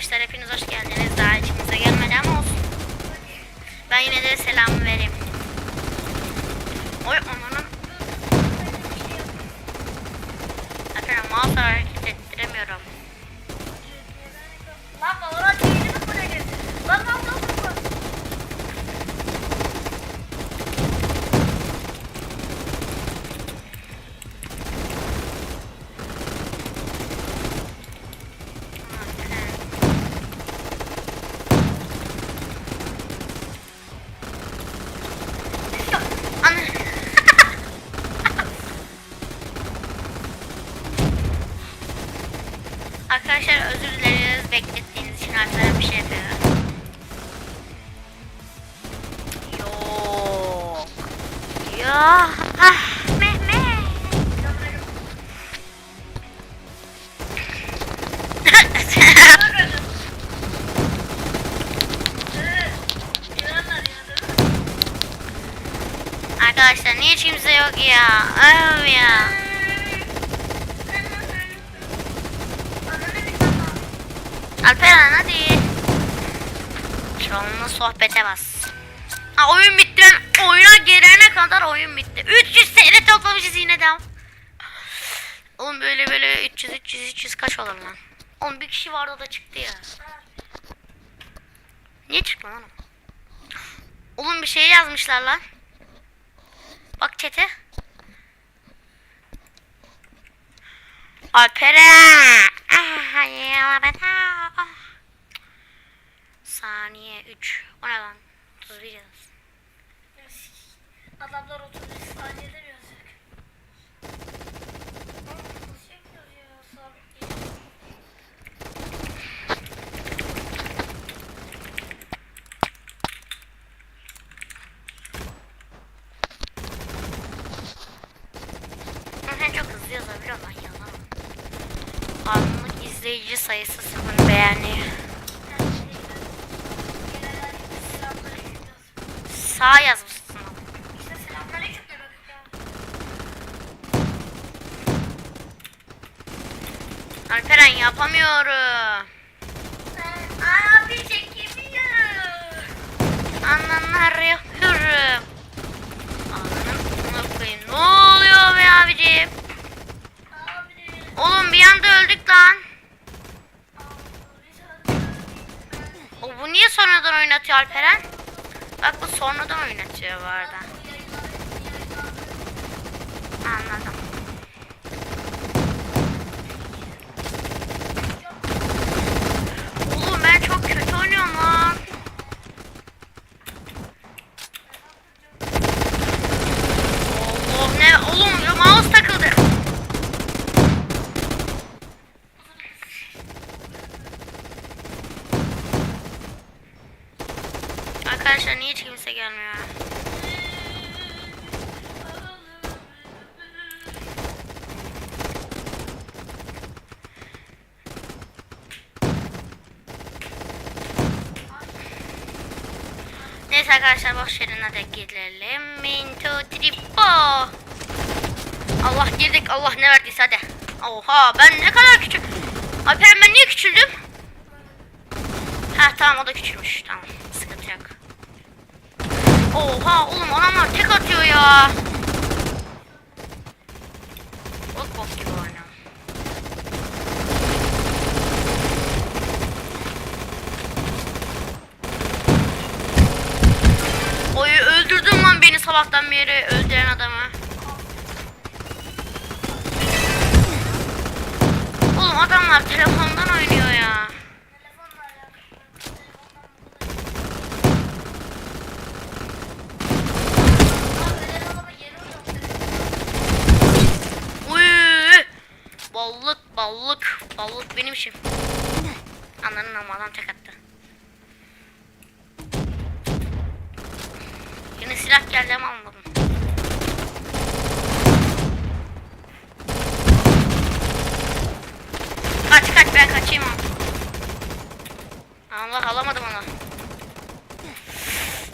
Arkadaşlar hepiniz hoş geldiniz. Daha içimize gelmedi ama olsun. Ben yine de selamı vereyim. Oy ananın. Arkadaşlar özür dileriz beklettiğiniz için arkadaşlar bir şey yapıyor. Yok. Yok. Ah Mehmet. Arkadaşlar niye kimse yok ya? Öv ya. Alperen hadi. Şu sohbete bas. Ha oyun bitti. Ben oyuna girene kadar oyun bitti. 300 TL toplamışız yine devam. Oğlum böyle böyle 300 300 300 kaç olur lan? Oğlum bir kişi vardı da çıktı ya. Niye çıktı lan? Oğlum bir şey yazmışlar lan. Bak çete. Alperen. Ah. Saniye 3. O ne lan? 31 yaz. Adamlar 30 saniyede mi yazacak? Oğlum nasıl yapıyoruz ya? Sabit değil. Ama Sen çok hızlı yazabiliyorsun lan yalan. Anlık izleyici sayısı sıfır beğeni. Sağ yazmışsın. İşte selamünaleyküm. Alperen yapamıyorum. Aa bir çekemiyorum. Anlamlar yapıyorum. Anlamına koyayım. Ne oluyor be abicim? Abi. Oğlum bir anda öldük lan. Alperen? Bak bu sonradan oynatıyor bu arada. Anladım. Oğlum ben çok kötü oynuyorum lan. Allah ne oğlum ya mouse takıldı. Arkadaşlar niye hiç kimse gelmiyor? Neyse arkadaşlar boş verin hadi gidelim. Minto tripo. Allah girdik Allah ne verdiyse hadi. Oha ben ne kadar küçük. Alperen ben niye küçüldüm? Ha tamam o da küçülmüş tamam sıkıntı yok. Oha oğlum adamlar tek atıyor ya. Bok bok gibi oynuyor. sabahtan beri öldüren adamı. Oğlum adamlar telefondan oynuyor ya. Uy! Ballık ballık ballık benim işim. Ananın ama adam tek attı. Yine silah geldi ama almadım. Kaç kaç ben kaçayım. Allah alamadım onu.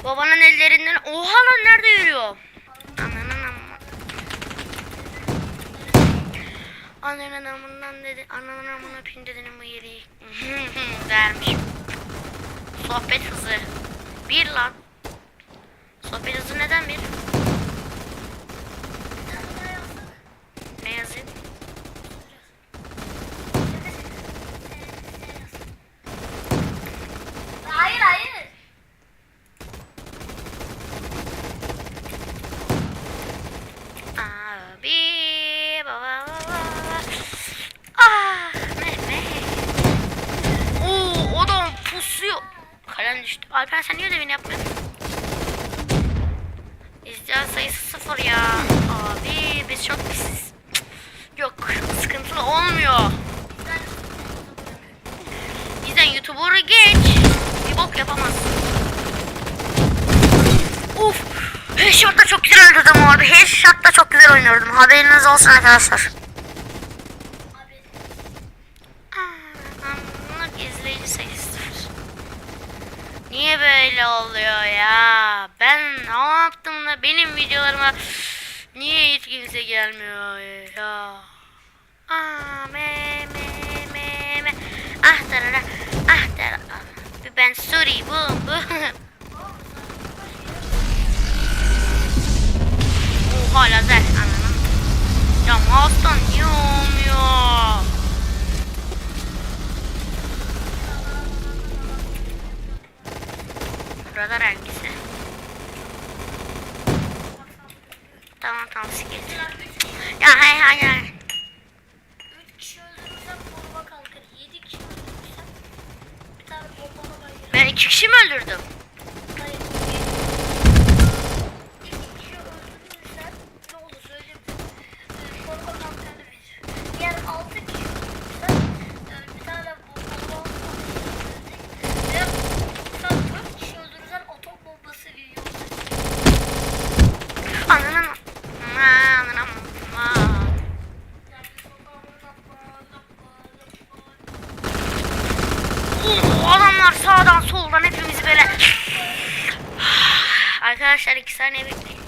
Babanın ellerinden oha lan nerede yürüyor? Ananın amma. Dedi. Ananın amına pin dedinin bu yeri. Dermiş. Sohbet hızı. Bir lan. Sohbet hızı neden bir? Ne? Hayır hayır. Abi baba baba. Ah Mehmet. Oo adam pusuyor. Kalem düştü. Alper sen niye ödevini yapmıyorsun? İzleyen sayısı sıfır ya. Abi biz çok pisiz. Yok sıkıntılı olmuyor. Bizden YouTuber'ı geç. Bir bok yapamazsın. Uf. Headshot'ta çok güzel öldürdüm abi. Headshot'ta çok güzel oynuyordum. Haberiniz olsun arkadaşlar. İzleyici sayısı sıfır. Niye böyle oluyor ya? Ben ne yaptım da benim videolarıma niye hiç kimse gelmiyor ya? Ah me me me me ah tarara ah tarara ben sorry bu bu Oha lazer Ya mouse'dan niye olmuyor? Radar hangisi? Tamam tamam skill. Ya hay hay hay. 3 kişi öldürürsem koruma kalkar. 7 kişi öldürürsem bir tane bombala bayılır. Ben iki kişi mi öldürdüm? Arkadaşlar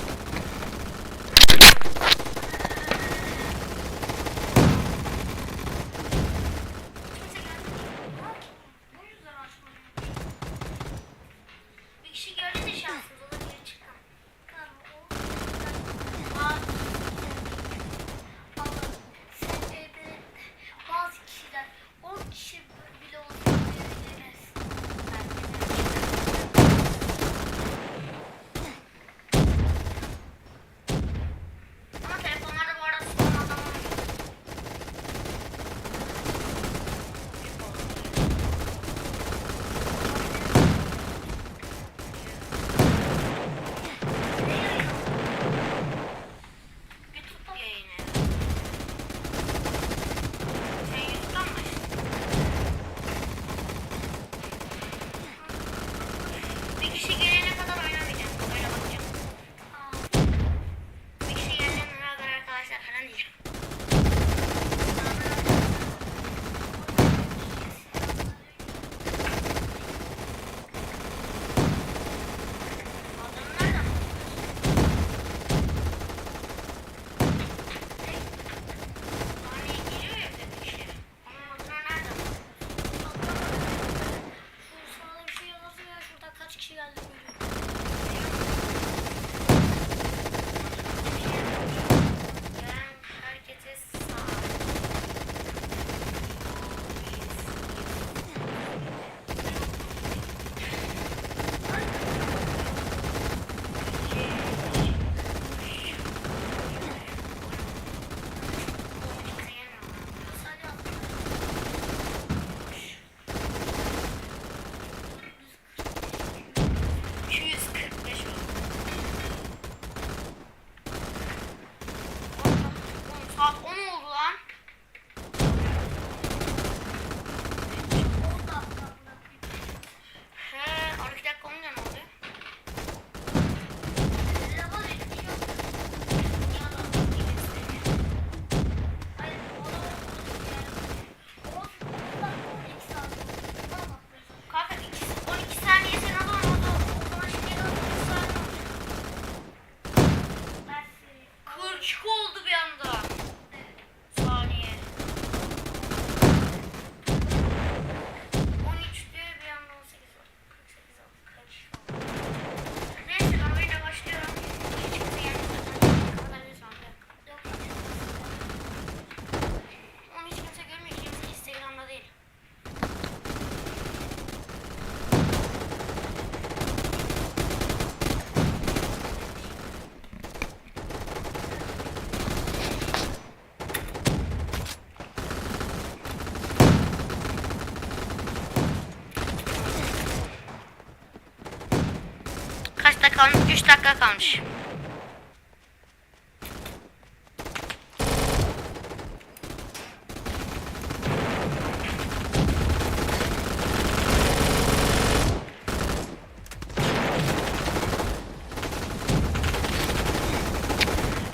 3 dakika kalmış.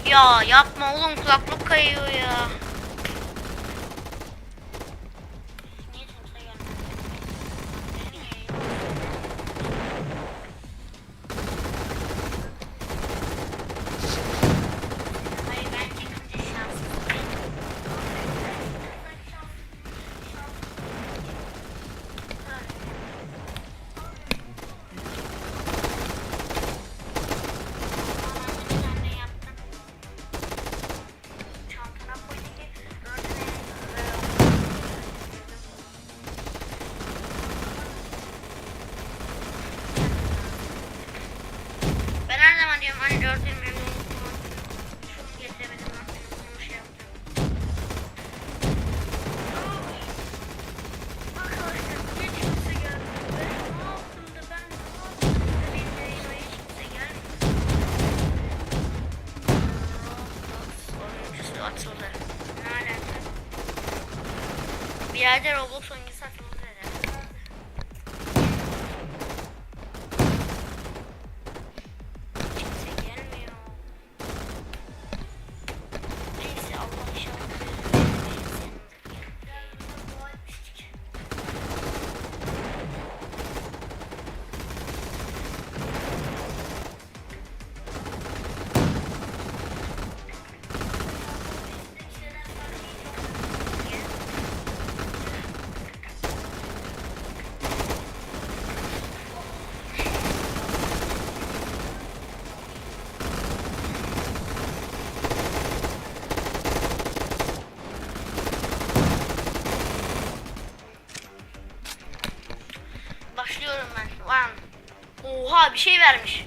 Ya yapma oğlum kulaklık kayıyor gonna bir şey vermiş.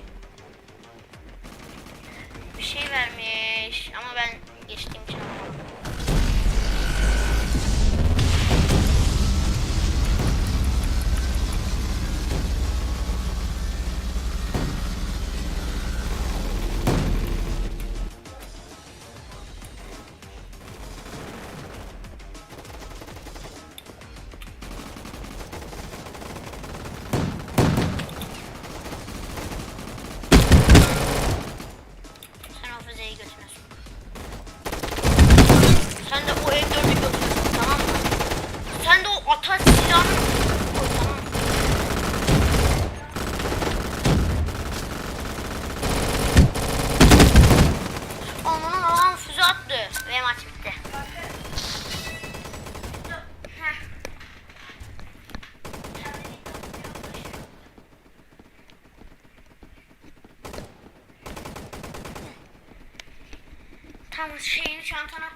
şeyini çantana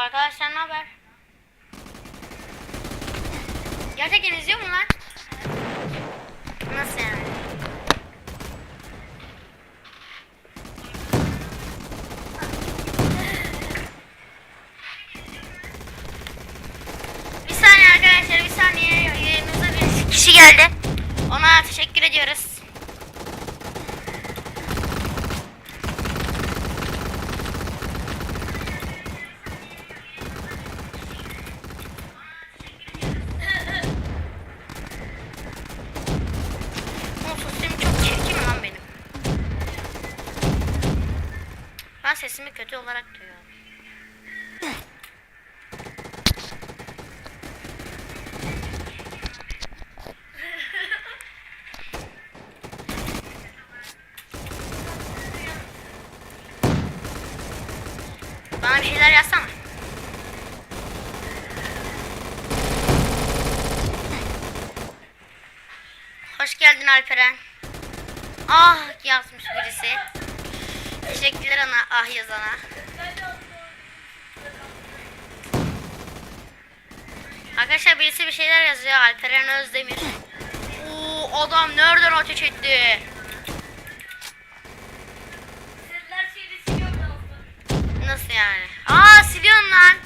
Arkadaşlar ne haber? Gerçekten izliyor mu lan? Nasıl yani? Bir saniye arkadaşlar bir saniye yayınımıza bir kişi geldi. Ona teşekkür ediyoruz. O sesim çok çirkin mi lan benim? Ben kötü olarak duyuyorum. Bana bir şeyler yazsana. Hoş geldin Alperen. Ah yazmış birisi. Teşekkürler ana ah yazana. Arkadaşlar birisi bir şeyler yazıyor. Alperen Özdemir. Oo adam nereden ateş etti? Nasıl yani? Aa siliyorsun lan.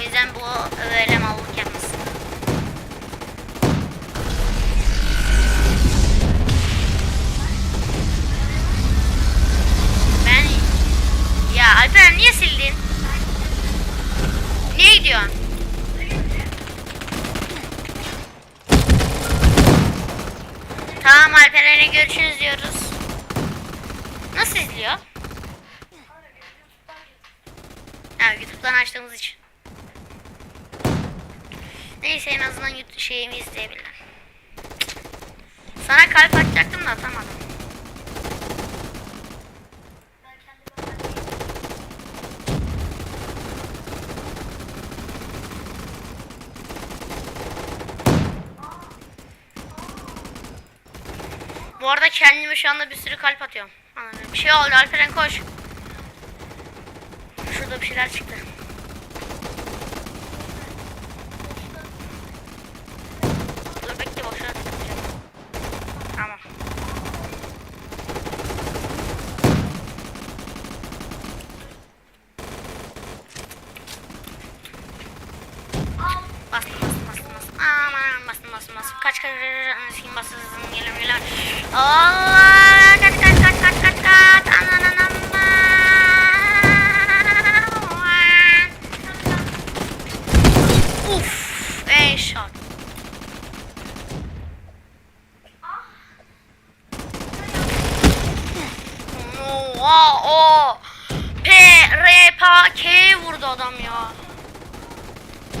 O yüzden bu öyle mallık yapmasın. Ben... Ya Alperen niye sildin? Niye gidiyorsun? Tamam Alperen'e görüşürüz diyoruz. Nasıl izliyor? Ha YouTube'dan açtığımız için. Neyse en azından YouTube şeyimi izleyebilirler. Sana kalp atacaktım da atamadım. Bu arada kendime şu anda bir sürü kalp atıyorum. Bir şey oldu Alperen koş. Şurada bir şeyler çıktı.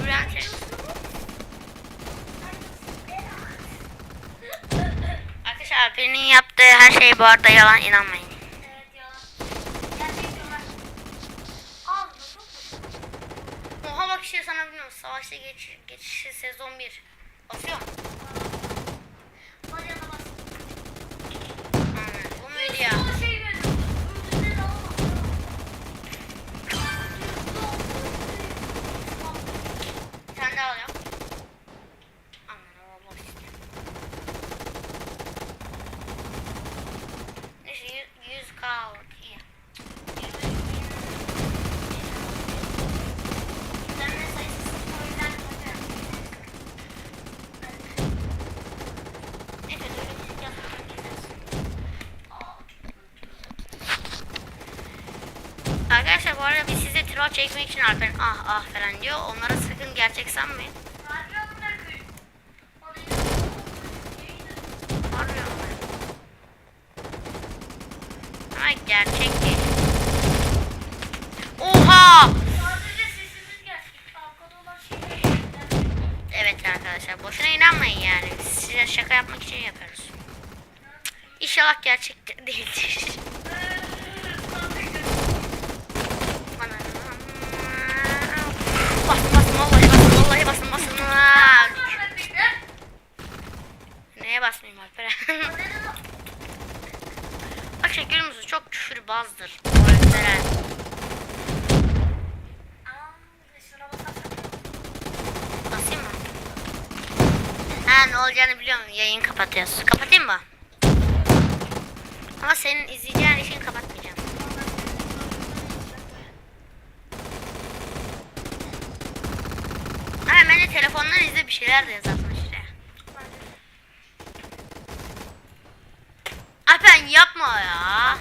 Bülent Arkadaşlar Alper'in yaptığı her şey bu arada yalan inanmayın. Evet. Al. Oha bak işte sana bilmiyorum. Savaşta geç, geçişi sezon 1. Basıyorum. Hadi yana bas. Hmm, bu muydu ya? O şey veriyor. Ödülleri alamam. Bir tane daha alıyorum. Aman Allah işte. Neyse 100, 100 k aldık iyi. Sen de sayısız o yüzden kaçar. Arkadaşlar bu arada biz size troll çekmek için Alper'in ah ah falan diyor. Onlara sakın gerçek sanmayın. Harbi amına koyayım. Arıyorum ben. Ama gerçek değil. Oha! Sadece sesimiz gerçek. Arkada olan şeyler gerçek. Evet arkadaşlar boşuna inanmayın yani. Biz size şaka yapmak için yapıyoruz. İnşallah gerçek de- değildir. Bana- Bastım bastım vallahi bastım vallahi bastım bastım. Aa! Neye basmayayım Alper? Arkadaşlar görüyor musunuz? Çok küfürbazdır. O öldüren. Basayım mı? Ha ne olacağını biliyorum. Yayın kapatıyoruz. Kapatayım mı? Ama senin izleyeceğin için kapatmayacağım. Ha ben de telefondan izle bir şeyler de. Alpen yapma ya.